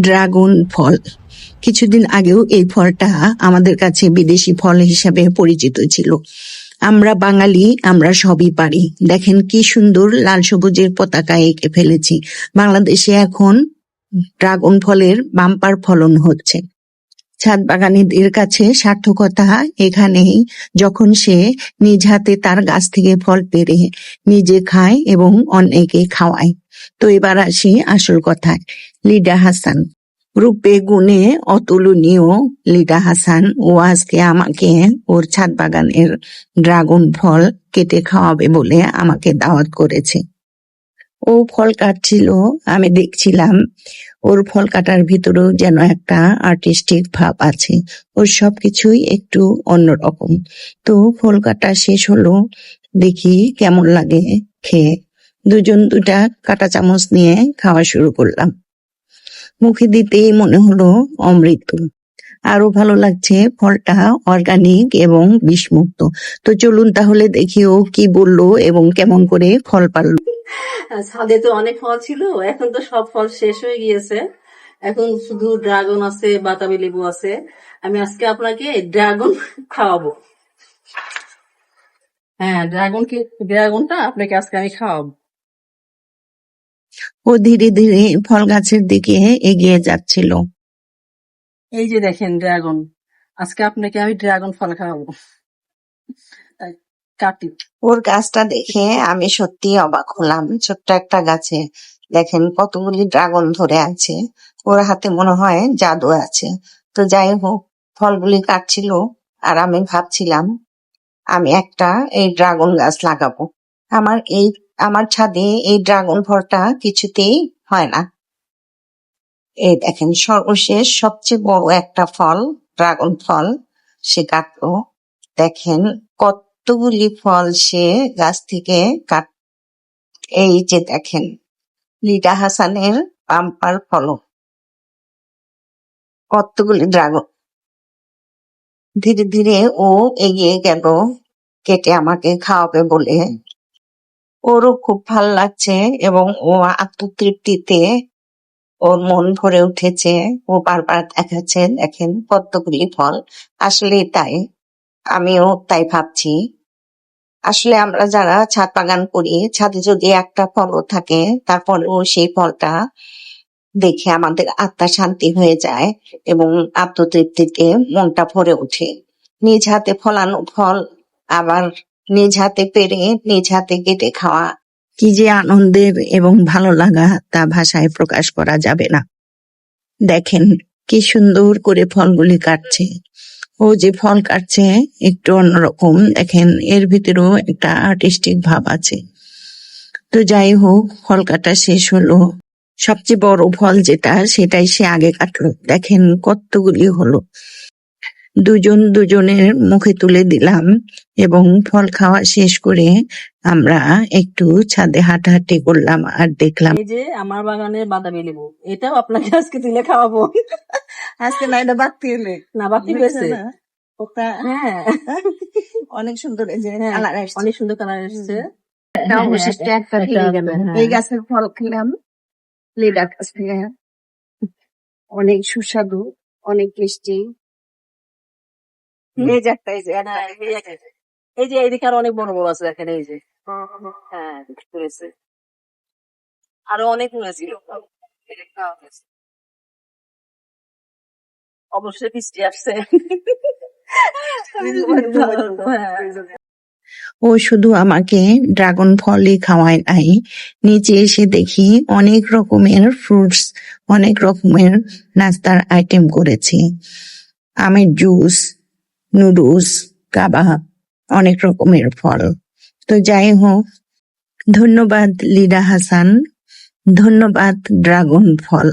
Dragon ফল। কিছুদিন আগেও এই ফলটা আমাদের কাছে বিদেশি ফল হিসাবে পরিচিত ছিল। আমরা বাঙালি, আমরা সবই পারি। দেখেন কি সুন্দর লাল সবুজের পতাকা এঁকে ফেলেছি। বাংলাদেশে এখন ড্রাগন ফলের বাম্পার ফলন হচ্ছে। ছাদ বাগানীদের কাছে সার্থকতা এখানেই। যখন সে নিজ হাতে তার গাছ থেকে ফল পেরে নিজে খায় এবং অনেকে খাওয়ায়। তো এবার আসি আসল কথায়। লিডা হাসান। রূপে গুণে অতুলনীয় লিডা হাসান। ও আজকে আমাকে ওর ছাদ বাগানের ড্রাগন ফল কেটে খাওয়াবে বলে আমাকে দাওয়াত করেছে। ও ফল কাটছিল, আমি দেখছিলাম ওর ফল কাটার ভিতরেও যেন একটা আর্টিস্টিক ভাব আছে। ওর সবকিছুই একটু অন্যরকম। তো ফল কাটা শেষ হলো, দেখি কেমন লাগে খেয়ে। দুজন দুটা কাটা চামচ নিয়ে খাওয়া শুরু করলাম। মুখে দিতেই মনে হলো অমৃত। আরও ভালো লাগছে ফলটা অর্গানিক এবং বিষমুক্ত। তো চলুন তাহলে দেখি ও কি বলল এবং কেমন করে ফল পারল। ছাদে তো অনেক ফল ছিল, এখন তো সব ফল শেষ হয়ে গিয়েছে। এখন শুধু ড্রাগন আছে, বাতাবি লেবু আছে। আমি আজকে আপনাকে ড্রাগন খাওয়াবো। হ্যাঁ ড্রাগন কি ড্রাগনটা আপনাকে আজকে আমি খাওয়াবো। ও ধীরে ধীরে ফল গাছের দিকে এগিয়ে যাচ্ছিল। এই যে দেখেন ড্রাগন আজকে আপনাকে আমি ড্রাগন ফল খাওয়াবো। কাটি। ওর গাছটা দেখে আমি সত্যি অবাক হলাম ছোট্ট একটা গাছে। দেখেন কতগুলি ড্রাগন ধরে আছে ওর হাতে মনে হয় জাদু আছে। তো যাই হোক ফলগুলি কাটছিল আর আমি ভাবছিলাম আমি একটা এই ড্রাগন গাছ লাগাবো। আমার এই আমার ছাদে এই ড্রাগন ফলটা কিছুতেই হয় না। এই দেখেন, সর্বশেষ সবচেয়ে বড় একটা ফল, ড্রাগন ফল, সে কাটলো। দেখেন কতগুলি ফল সে গাছ থেকে কাট, এই যে দেখেন, লিডা হাসানের পাম্পার ফল কতগুলি ড্রাগন। ধীরে ধীরে ও এগিয়ে গেল, কেটে আমাকে খাওয়াবে বলে ওরও খুব ভালো লাগছে এবং ও আত্মতৃপ্তিতে ওর মন ভরে উঠেছে। ও বারবার দেখাচ্ছে দেখেন কতগুলি ফল। আসলে তাই, আমিও তাই ভাবছি। আসলে আমরা যারা ছাদ বাগান করি, ছাদে যদি একটা ফলও থাকে, তারপরেও সেই ফলটা দেখে আমাদের আত্মা শান্তি হয়ে যায় এবং আত্মতৃপ্তিতে মনটা ভরে ওঠে। নিজ হাতে ফলানো ফল আবার নিজ হাতে পেরে নিজ হাতে কেটে খাওয়া। কি যে আনন্দের এবং ভালো লাগা তা ভাষায় প্রকাশ করা যাবে না। দেখেন, কি সুন্দর করে ফলগুলি কাটছে। ও যে ফল কাটছে, একটু অন্যরকম। দেখেন, এর ভিতরেও একটা আর্টিস্টিক ভাব আছে। তো যাই হোক, ফল কাটা শেষ হলো। সবচেয়ে বড় ফল যেটা, সেটাই সে আগে কাটলো। দেখেন, কতগুলি হলো। দুজন দুজনের মুখে তুলে দিলাম এবং ফল খাওয়া শেষ করে আমরা একটু ছাদে হাঁটাহাঁটি করলাম আর দেখলাম এই যে আমার বাগানের বাদামি লেবু এটাও আপনাকে আজকে তুলে খাওয়াবো। আজকে না এটা বাড়তি এলে না বাতি হয়েছে। ওটা হ্যাঁ। অনেক সুন্দর এই যে হ্যাঁ, কালার আসছে। অনেক সুন্দর কালার থেকে গেল হ্যাঁ। এই গাছের ফল খেলাম লেডার গাছ থেকে। অনেক সুস্বাদু অনেক মিষ্টি। এই যে একটা এই যে হ্যাঁ, এই যে- এইদিকে আরও অনেক বড় বড় আছে দেখেন এই যে। হ্যাঁ হয়েছে আরও অনেক হয়েছে। অবশ্যই বৃষ্টি আসছে। হ্যাঁ। ও শুধু আমাকে ড্রাগন ফলই খাওয়ায় নাই নিচে এসে দেখি অনেক রকমের ফ্রুটস অনেক রকমের নাস্তার আইটেম করেছি। আমের জুস নুডলস কাবা অনেক রকমের ফল। তো যাই হোক ধন্যবাদ লিডা হাসান ধন্যবাদ ড্রাগন ফল।